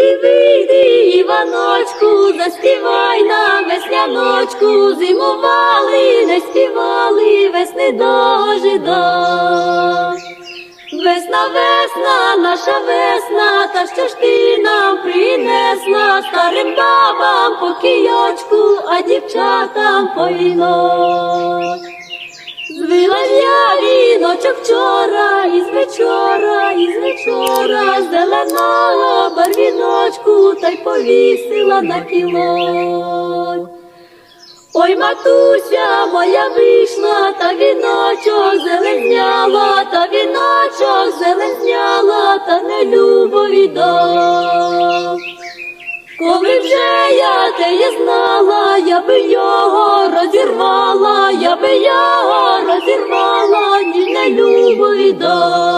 Вийди, вийди, Іваночку, заспівай нам весняночку, зимували, не співали, весни дожида. Весна, весна, наша весна, та що ж ти нам принесла старим бабам по кійочку, а дівчатам по вінок. Звила я віночок вчора, із вечора, із вечора, зеленого повісила на кілок. Ой, матуся моя вийшла, та віночок зеленяла, та віночок зеленяла, та не любо віддав. Коли вже я те знала, я би його розірвала, я би його розірвала, ні не любо віддав.